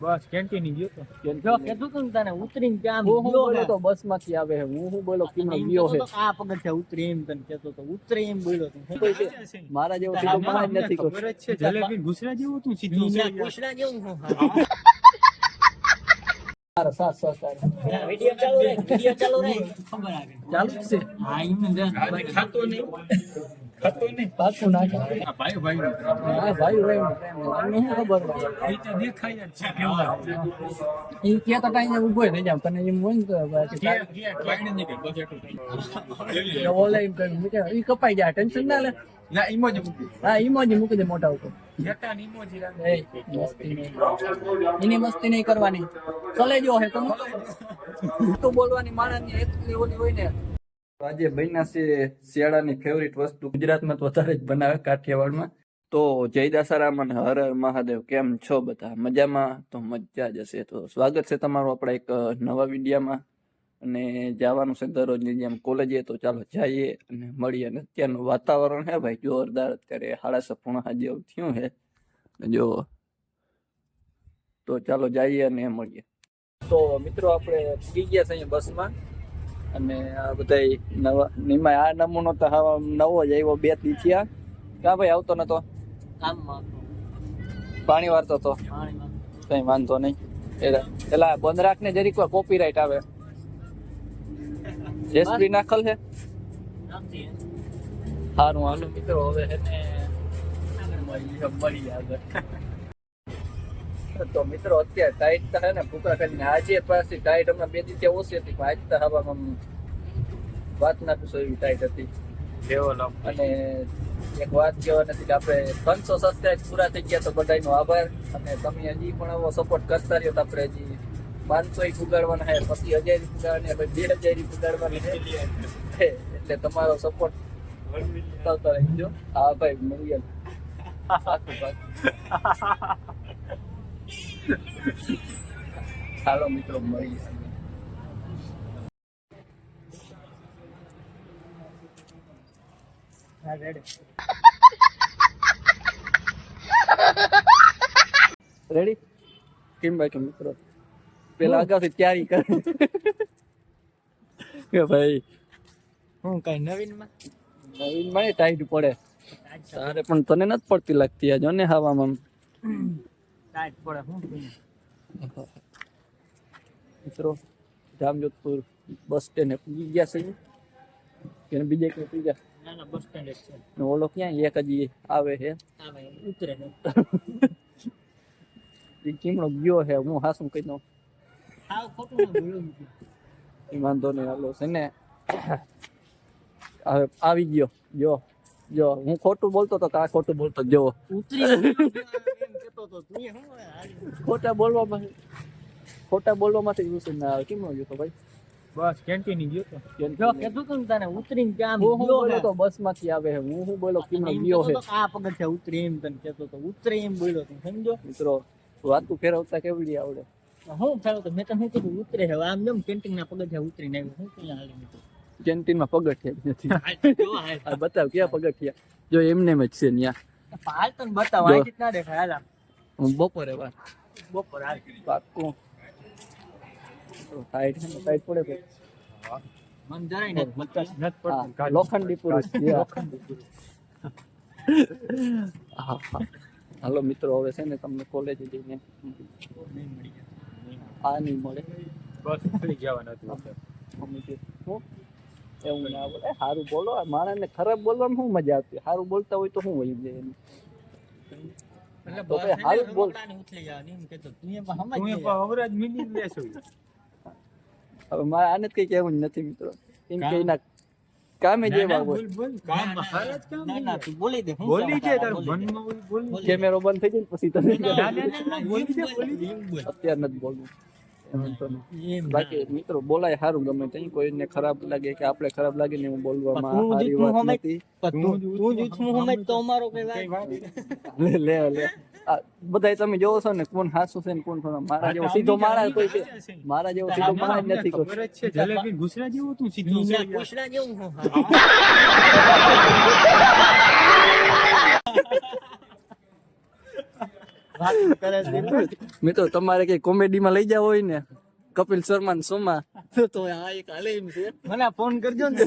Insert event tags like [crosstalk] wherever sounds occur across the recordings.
બસ canteen ગયો તો. જો કીધું તું તને ઉતરીને ત્યાં હું હું ગયો બોલો તો બસમાંથી આવે છે હું હું બોલો એમ ગયો છે. આ પગથિયા ઉતરી એમ તને કહેતો તો ઉતરી એમ બોલ્યો તું. કોઈ મારા જેવો સીધો માણસ નથી છે જલેબી ગુસરા જેવો તું સીધો છે ગુસરા જેવું હું હા. ચાલુ રહે વીડિયો ચાલુ રહે. ખબર આવે. ચાલુ છે. હા ખાતો નહીં. ખાતો નહીં પાછું નાખે ભાઈ ભાઈ હા ભાઈ ભાઈ નો પ્રેમ. છે. અમને શું ખબર એ તો દેખાય જ છે કેવા ઈ કે તો કાંઈ ઊભો થઈ જાવ તને એમ હોય તો બાકી ગયા ગયા ભાઈને નહીં કે બધે એટલું તો ઓલે એમ કહ્યું, મૂકે, ઈ કપાઈ જાય ટેન્શન ના લે. ના ઈમોજી મૂકી હા ઈમોજી મૂકી દે મોટા ઉપર. ની એની મસ્તી નહીં કરવાની. ચલે જો હે તો. બોલવાની માણસની એટલી ઓલી હોય ને આજે બન્યા છે શિયાળાની ફેવરિટ વસ્તુ ગુજરાતમાં તો વધારે જ બનાવે કાઠિયાવાડમાં. તો જય દાસારામ અને હર હર મહાદેવ, કેમ છો બધા? મજામાં? તો મજા જ હશે. તો સ્વાગત છે તમારું આપણા એક નવા વિડીયામાં. અને જવાનું છે દરરોજની જેમ કોલેજે, તો ચાલો જઈએ અને મળીએ. અને અત્યારનું વાતાવરણ હે ભાઈ, જોરદાર. અત્યારે સાડા છ પૂણા જેવું થયું છે જો, તો ચાલો જઈએ અને મળીએ. તો મિત્રો, આપણે પૂગી ગયા છે અહીંયા બસમાં. અને આ બધા નવા નિમા આ નમૂનો તો હવે નવો જ આવ્યો બે દી થયા. ક્યાં ભાઈ આવતો નતો? પાણી વારતો તો કઈ વાંધો નહીં. એટલે પેલા બંધ રાખને જરીક વાર કોપીરાઈટ આવે. [laughs] જેસપી નાખલ છે? સારું હાલો મિત્રો હવે એને મળી આગળ. [laughs] તો મિત્રો અત્યારે ટાઈટ તો હે ને ભૂકા કરીને આજે પાછી ટાઈટ હમણાં બે દિવસે ઓછી હતી પણ આજ તો હવામાં વાત ના પૂછો એવી ટાઈટ હતી. અને એક વાત કહેવા નથી કે આપણે ત્રણસો સબસ્ક્રાઈબ પૂરા થઈ ગયા તો બધાનો આભાર. અને તમે હજી પણ આવો સપોર્ટ કરતા રહ્યો તો આપણે હજી પાંચસો ઉગાડવાના છે પછી હજાર પુગાડવાની પછી બે હજાર ઉગાડવાની છે. એટલે તમારો સપોર્ટ કરતા રહેજો. હા ભાઈ મળીએ આખું. [laughs] ચાલો મિત્રો મળીએ. હા, ready. રેડી કેમ મિત્રો? પેલા અગાઉથી તૈયારી કરે. કે ભાઈ હું કઈ નવીનમાં? નવીનમાં ટાઈટ પડે. તારે પણ તને નથી પડતી લાગતી આ જો ને હવામાં? ટાઈટ પડે હું મિત્રો જામજોધપુર બસ સ્ટેન્ડ પૂગી ગયા છે. કે બીજે કઈ પૂગી ગયા? ના ના બસ સ્ટેન્ડ છે. ને ઓલો ક્યાં એક હજી આવે છે? ઉતરે ને એ ગયો છે હું હાસું કહી દઉં. હાવ ખોટું વાંધો નહીં હાલો છે ને? હવે આવી ગયો જો જો હું ખોટું બોલતો તો કા આ ખોટું બોલતો જો ઉતરી એમ તો તું એ ખોટા બોલવામાં ખોટા બોલવામાંથી યુસ ના આવે. કેમ ગયો તો ભાઈ? બસ કેન્ટીન ગયો તો. જો કીધું તું તને ઉતરીને ત્યાં હું હું બોલો તો બસમાંથી આવે હું હું બોલો કેમ ગયો હે? આ આ પગથિયા ઉતરી એમ તને કહેતો તો ઉતરી એમ બોલ્યો તું સમજો? મિત્રો વાતું ફેરવતા કેવડી આવડે? હું ફેરવતો મેં તો શું કીધું? ઉતરે હવે આમ જેમ કેન્ટીન ના પગથિયા ઉતરીને આવ્યો? હું ક્યાં હાલી? નીકળ્યો? કેન્ટીનમાં પગથિયા જ નથી. બતાવ ક્યાં પગથિયા? જો એમને એમ જ છે ત્યાં હાલ તને બતાવ આ રીતના દેખાય હાલ હું બપોરે વાર બપોરે હાલ. પાક્કું સાઈડ છે ને ટાઈટ પડે મન જરાય નથી. નથી પડતું હા, પુરુષ લોખંડી પુરુષ. હા. હા હાલો મિત્રો હવે છે ને તમને કોલેજ જઈને નહીં મળી જાય. આ નહીં મળે. બસ જવાનું હતું. એવું ના બોલે. સારું બોલો. આ માણસને ખરાબ બોલવામાં શું મજા આવતી? સારું બોલતા હોય તો શું હોય જાય તો ભાઈ બોલ. હવે મારે આને જ કઈ કહેવું નથી મિત્રો? કામે? જેવા હોય. બોલ, બોલી દે. તારા. મનમાં બોલી. કેમેરો બંધ થઈ જાય પછી. અત્યારે નથી બોલવું. બાકી મિત્રો બોલાય સારું ગમે ત્યાં. કોઈને ખરાબ લાગે કે આપણે ખરાબ લાગે ને હું બોલવામાં સારી વાત નથી. તું તું જ તો અમારો કઈ વાત લે લે લે. આ બધાય તમે જોવો છો ને કોણ હાસુ છે ને કોણ થોડા મારા જેવો સીધો મારા કોઈ છે. મારા જેવો સીધો મારા જ નથી કોઈ છે. જલેબી ગુસરા જેવો તું સીધો મીના જેવું [laughs] હું વાત કરે છે મિત્રો તમારે કઈ કોમેડીમાં લઈ જાવ હોય ને કપિલ શર્મા શોમાં તો આ એક હાલે એમ છે. મને ફોન કરજો ને.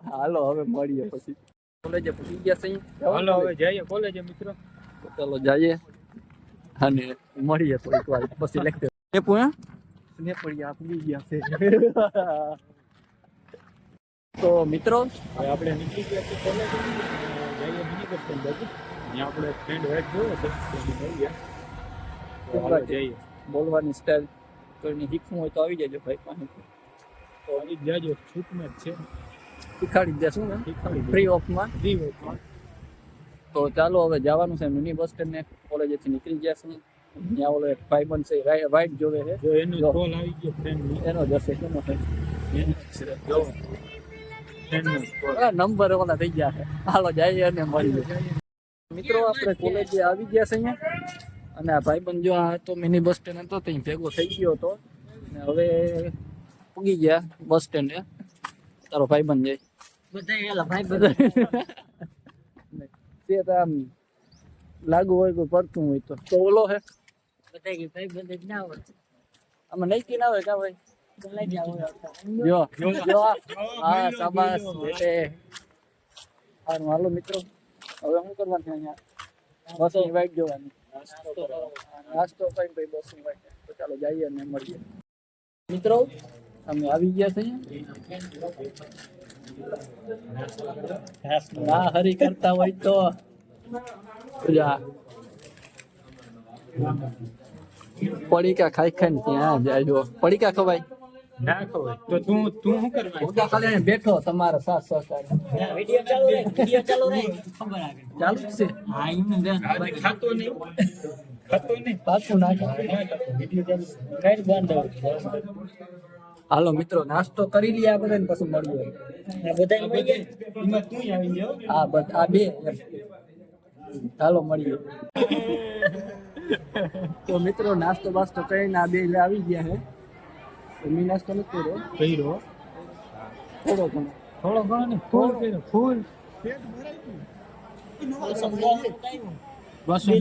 હાલો હવે મળીએ પછી. કોલેજે પૂછી ગયા છે હાલો હવે જઈએ કોલેજે મિત્રો. ચાલો જઈએ. અને મળીએ થોડીક વાર. પછી લેક્ચર એ પૂછ્યા ને પડી આપી ગયા છે. તો મિત્રો? આપણે નીકળી ગયા છે કોલેજ. જઈએ બીજી બસ ત્યાં આપણે ફ્રેન્ડ વેટ જોયો હાલો જઈએ. બોલવાની સ્ટાઇલ કોઈને શીખવું હોય તો આવી જજો ભાઈ પાસે તો આવી જાજો છૂટમાં જ છે. શીખાડી દેશું ને. શીખવાડી ફ્રી ઓફમાં ફ્રી ઓફમાં તો ચાલો હવે જવાનું છે મિની બસ સ્ટેન્ડ ને. કોલેજેથી નીકળી ગયા છે. ત્યાં ઓલો એક ભાઈ છે વાઇટ જોવે છે. જો એનો. કોલ આવી ગયો ફ્રેન્ડ એનો જશે એનો નંબર ઓલા થઈ ગયા છે. હાલો જઈએ અને મળીએ. મિત્રો આપણે કોલેજે આવી ગયા છે અહીંયા. અને આ ભાઈબંધ જો આ તો મિની બસ સ્ટેન્ડ હતો ત્યાં ભેગો થઈ ગયો હતો. ને હવે પૂગી ગયા બસ સ્ટેન્ડે તારો ભાઈબંધ જાય. બધા એલા ભાઈ બધા તે તો આમ લાગુ હોય કોઈ પડતું હોય તો. તો ઓલો હે. બધા કે ભાઈ બધા જ ના હોય. આમાં નૈકી ના હોય કા ભાઈ? જો જો હા શાબાશ હારું હાલો મિત્રો. હવે શું કરવાનું અહીંયા? બસ ઇન્વાઇટ જોવાની. નાસ્તો કઈ ભાઈ બસ ઇન્વાઇટ તો ચાલો જઈએ અને મળીએ. મિત્રો, અમે આવી ગયા છે ના હરી કરતા હોય તો. જા. પડીકા ખાઈ ખાઈ ત્યાં જાય જો. પડીકા ખવાય. ના તો તું તું શું કરવા હું તો ખાલી બેઠો તમારા સાથ સહકાર. વિડિયો ચાલુ રહે વિડિયો ચાલુ રહે. ખબર આવે. ચાલુ છે. હા એમને ધ્યાન ખાતો નહીં. ખાતો નહીં. પાછું નાખે. કઈ બંધ હાલો મિત્રો નાસ્તો કરી લઈએ આપણે ને પછી મળ્યું આ બધા મળી ગયા એમાં તું આવી જાવ આ બધ આ બે. ચાલો મળીએ. તો મિત્રો નાસ્તો બાસ્તો કરીને આ બે એટલે આવી ગયા હે. મેં નાસ્તો નથી કર્યો. કર્યો? થોડો ઘણો. થોડો ઘણો ને ફૂલ કર્યો ફૂલ. પેટ ભરાઈ ગયું બસો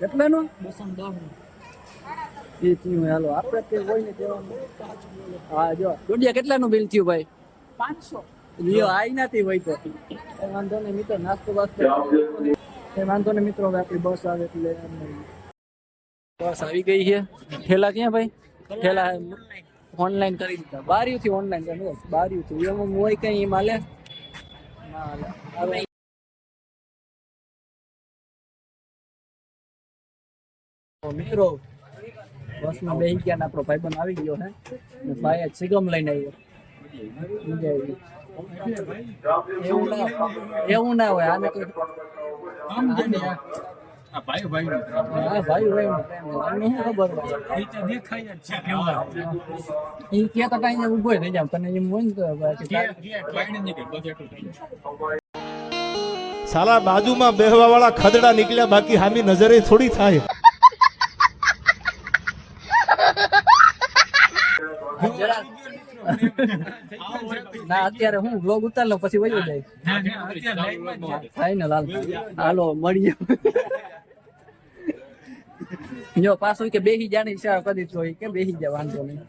કેટલાનો? એ થયું હાલો આપણે તે હોય ને કહેવાનું? હા જો. દોઢિયા કેટલાનું બિલ થયું ભાઈ? પાંચસો. લ્યો આઈ નથી હોય તો એ વાંધો નહીં મિત્રો નાસ્તો વાસ્તો એ વાંધો નહીં મિત્રો હવે આપણી બસ આવે એટલે બસ આવી ગઈ છે. ઠેલા ક્યાં ભાઈ? ઠેલા ઓનલાઈન કરી દીધા. બારીઓથી ઓનલાઈન કરી બારીઓથી. એમાં હોય કઈ એમ હાલે મિત્રો બસમાં બેસી ગયા આપણો આપણો પણ આવી ગયો હે. ભાઈ સિગમ લઈને આવ્યો. એવું ના એવું ના હોય. આને કોઈ આ ભાઈ ભાઈ નું પ્રેમ. શું ખબર હોય? એ તો દેખાય જ છે કેવા ઈ કે તો કઈ ઊભો થઈ જાવ તને એમ હોય ને તો કે કે કે સાલા બાજુમાં બેહવા વાળા ખદડા નીકળ્યા બાકી હામી નજરે થોડી થાય. [laughs] ના અત્યારે હું બ્લોગ ઉતાર લઉં પછી વયો જાય. ફાઈનલ હાલો મળીએ. જો પાછું કે બેહી જાની ઈશારો કરી દીધો કે બેહી જા વાંધો નહીં.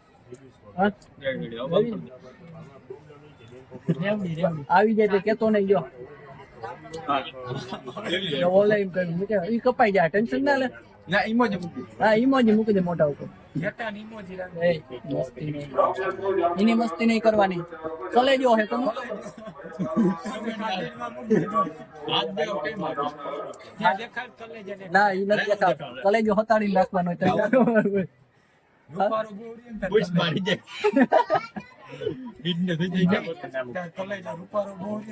આવી જાય તો કેતો નહીં જો. જો ઓલે એમ કહ્યું કપાઈ જાય ટેન્શન ના લે. ના ઈમો મૂકી હા દે મોટા ઉપર. રાખે. મસ્તી નહીં. એની મસ્તી નહીં કરવાની. હે તમે. ના ઈ નથી તો. રૂપારો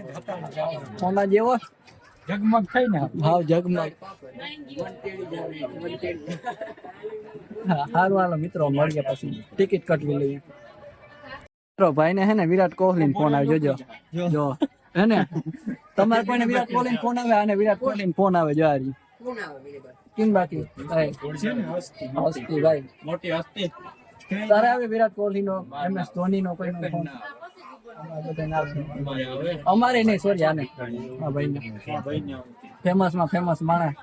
હતાડી. સોના જેવો? જગમગ થઈ ને ભાવ જગમગ. હા સારું હાલો મિત્રો મળીએ પછી. ટિકિટ કટવી લઈએ. મિત્રો ભાઈને હે ને વિરાટ કોહલી ફોન આવે જોજો. જો. હે ને? તમારે કોઈને વિરાટ કોહલી ફોન આવે? અને વિરાટ કોહલી ફોન આવે જો હારી. કેમ બાકી? એ, છે ને હસ્તી હસ્તી ભાઈ. મોટી હસ્તી. તારે આવે વિરાટ કોહલી નો એમ એસ ધોની નો કોઈ ફોન અમારે નહીં સોરી આને. હા ભાઈ ભાઈ ને? ફેમસમાં ફેમસ માણસ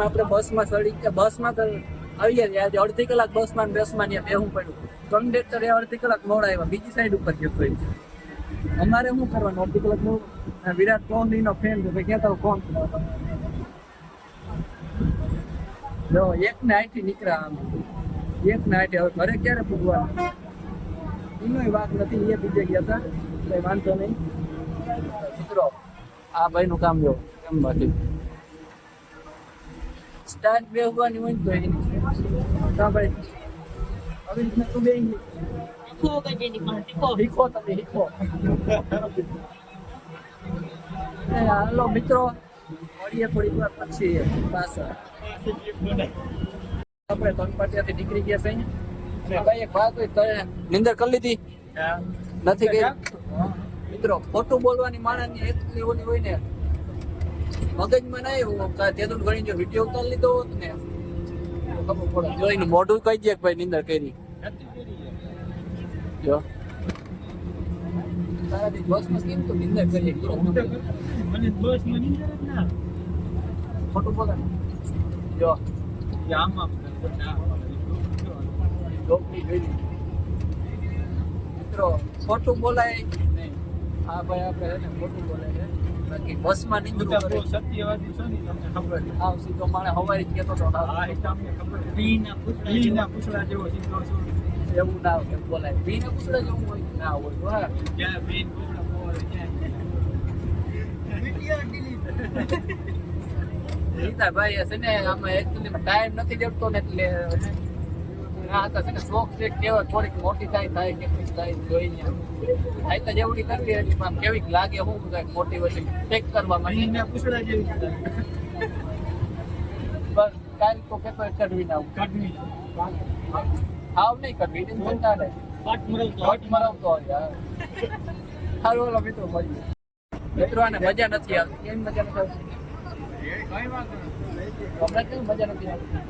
આપણે બસમાં ચડી બસમાં આવી ગયા અડધી કલાક બસમાં બસમાં બેહવું પડ્યું. કંડેક્ટર એ અડધી કલાક મોડા આવ્યા બીજી સાઈડ ઉપર ગયો. અમારે શું કરવાનું? અડધી કલાક મોડું વિરાટ કોહલી નો ફેન છે ક્યાં તો કોણ જો, એક ને આઈથી નીકળ્યા આમ. એક ને આઈથી હવે ઘરે ક્યારે પૂગવાનું એનોય વાત નથી, એ બીજે ગયા હતા. કઈ વાંધો નહીં. મિત્રો, આ ભાઈ નું કામ જો કેમ બાકી. સ્ટાર્ટ બે ઉગવાની હોય તો એની. હા, ભાઈ. હવે રીતના તું બે તીખો કે જેની પાસે તીખો શીખો તમે શીખો હાલો મિત્રો. મળીએ થોડીક વાર પછી. પાછા આપણે ગણપતિયાથી નીકળી ગયા છે અને ભાઈ એક વાત હોય તો નિંદર કરી લીધી. નથી કરી મિત્રો ખોટું બોલવાની માણસની એટલી ઓલી હોય ને મગજમાં ના એવું તે તો ઘણી જો વીડિયો ઉતારી લીધો હોત ને ખબર પડે. જોઈને મોઢું કહી દે ભાઈ નિંદર કરી. જો. તારા બસમાં કેમ તો નિંદર કરીએ મને બસમાં જ ના ખોટું બોલે. જો. કે આમાં ના જોઈ મિત્રો ખોટું બોલાય નહીં. હા ભાઈ આપણે છે ને ખોટું બોલાય છે. બાકી બસમાં નિંદરું કરે. સત્યવાદી છો ને તમને ખબર છે. આવ સીધો મારે હવારી જ કહેતો હતો આ ખબર ભીના પૂછડા જેવો સીધો છો. એવું ના હોય બોલાય. બીને પૂછડે જેવું હોય? ના હોય. હા. જ્યાં બેન પૂછડા પોરે ત્યાં ગીતા ભાઈ હશે ને આમાં એકચુઅલી ટાઈમ નથી દેતો ને એટલે આ તો છે ને શોખ છે કેવા થોડીક મોટી થાય થાય કેટલીક થાય જોઈને થાય તો જેવડી કરવી એટલે આમ કેવીક લાગે હું કાંઈક મોટી વચ્ચે ચેક કરવા માટે. પૂછડા જેવી બસ કાલ તો કેતો કરવી ના કાઢવી. આવ નહીં કરવી એને ચિંતા નહીં પાટ મરવતો યાર. સારું ઓલો મિત્રો મળીએ. મિત્રો આને મજા નથી આવતી. કેમ મજા નથી આવતી? કઈ વાંધો નથી હમણાં કેમ મજા નથી આવતી?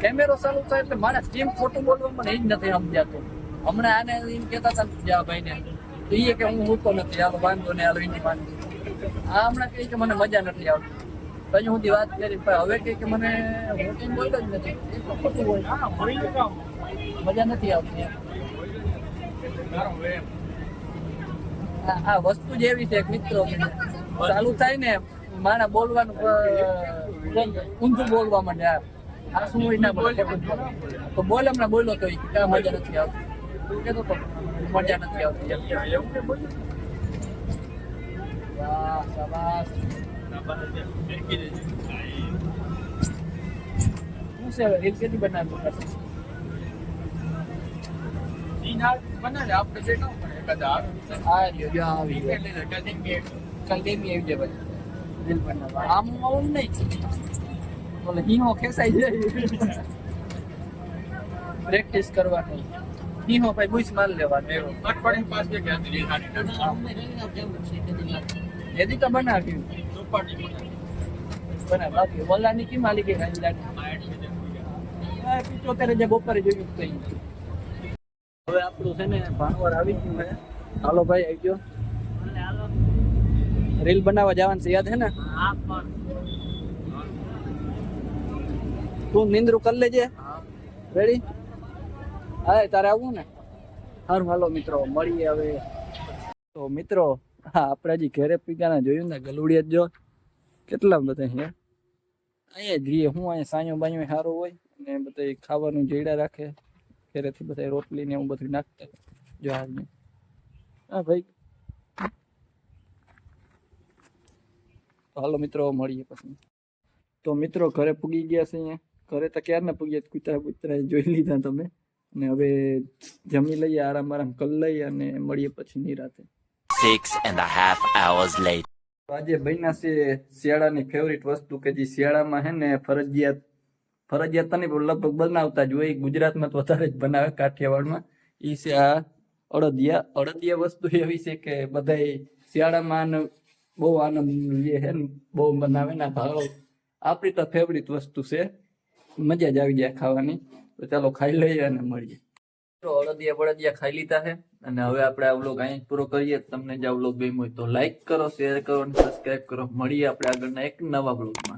કેમેરો ચાલુ થાય એટલે મારે ટીમ ખોટું બોલવામાં મને એ જ નથી સમજાતું. હમણાં આને એમ કહેતા હતા ને જા ભાઈને. તો એ કે હું મૂકો નથી. હાલો વાંધો ને હાલો એની વાંધો આ હમણાં કહે કે મને મજા નથી આવતી. પછી હું વાત કરી પણ હવે કે મને હું કઈ બોલતો જ નથી. એ તો ખોટું હોય. હા મળી કામ. મજા નથી આવતી. આ વસ્તુ જ એવી છે મિત્રો ચાલુ થાય ને મારા બોલવાનું ઊંધું બોલવા માંડે આ. શું હોય ના બોલે બોલે. તો બોલ હમણાં બોલો તો ઈ મજા નથી આવતી. તું કહેતો તો મજા નથી આવતી. વાહ, શાબાશ. ના બહાર જે ફેંકી દેજો શું છે હવે રીલ કેટલી બનાવી સીન આ બનાવે આપણે જે કામ પડે કદાચ આવે આ રહ્યો જો આવી ગયો એટલે કટિંગ કે કાલ ડેમી આવી જાય ભાઈ રીલ બનાવવા આમ આમ નહીં બોલે હિંહો ખેંચાઈ જાય પ્રેક્ટિસ કરવાની હિંહો ભાઈ બુશ માર લેવાનું એવું અઠવાડિયે પાંચ કે ગયા હતી ખાલી અમે રવિવાર જવું છે કદી લાગે એદી તો બનાવ્યું માલિકી પિચોતેર બપોરે જોયું હવે આપણું છે ને ભાણવર આવી ગયું છે. હાલો ભાઈ આવી ગયો રીલ બનાવવા જવાનું છે યાદ હે ને તું નિંદ્રું કરી લેજે. રેડી હા તારે આવવું ને? સારું હાલો મિત્રો મળીએ હવે. તો મિત્રો હા, આપણે હજી ઘરે પીગાના જોયું ને, ગલુડિયા જ જો. કેટલા બધા છે? અહીંયા જ રહીએ. હું અહીંયા સાંયો બાયો સારો હોય ને બધા ખાવાનું જેડા રાખે, ઘરેથી બધા રોટલી ને એવું બધું નાખતા. જો હાલ હા, ભાઈ. તો હાલો મિત્રો, મળીએ પછી. તો મિત્રો, ઘરે પૂગી ગયા છે અહીંયા. ઘરે તો ક્યારના પૂગ્યા? કૂતરા કૂતરા જોઈ લીધા તમે. અને હવે જમી લઈએ, આરામ આરામ કરી લઈએ અને મળીએ પછી નિરાતે. Six and a half hours later. આજે બન્યા છે શિયાળાની ફેવરિટ વસ્તુ કે જે શિયાળામાં હે ને ફરજિયાત ફરજિયાત નહીં પણ લગભગ બનાવતા જ હોય. ગુજરાતમાં તો વધારે જ બનાવે કાઠિયાવાડમાં. એ છે આ અડદિયા. અડદિયા વસ્તુ એવી છે કે બધાય શિયાળામાં બહુ આનંદ લે છે ને, બહુ બનાવે ને ભાવ. આપણી તો ફેવરિટ વસ્તુ છે. મજા જ આવી જાય ખાવાની. તો ચાલો ખાઈ લઈએ અને મળીએ. તો અડદિયા બળદિયા ખાઈ લીધા છે. અને હવે આપણે આ વ્લોગ અહીં પૂરો કરીએ. તમને જે આ વ્લોગ ગમ્યો હોય તો લાઈક કરો શેર કરો અને સબસ્ક્રાઈબ કરો. મળીએ આપણે આગળના એક નવા વ્લોગમાં.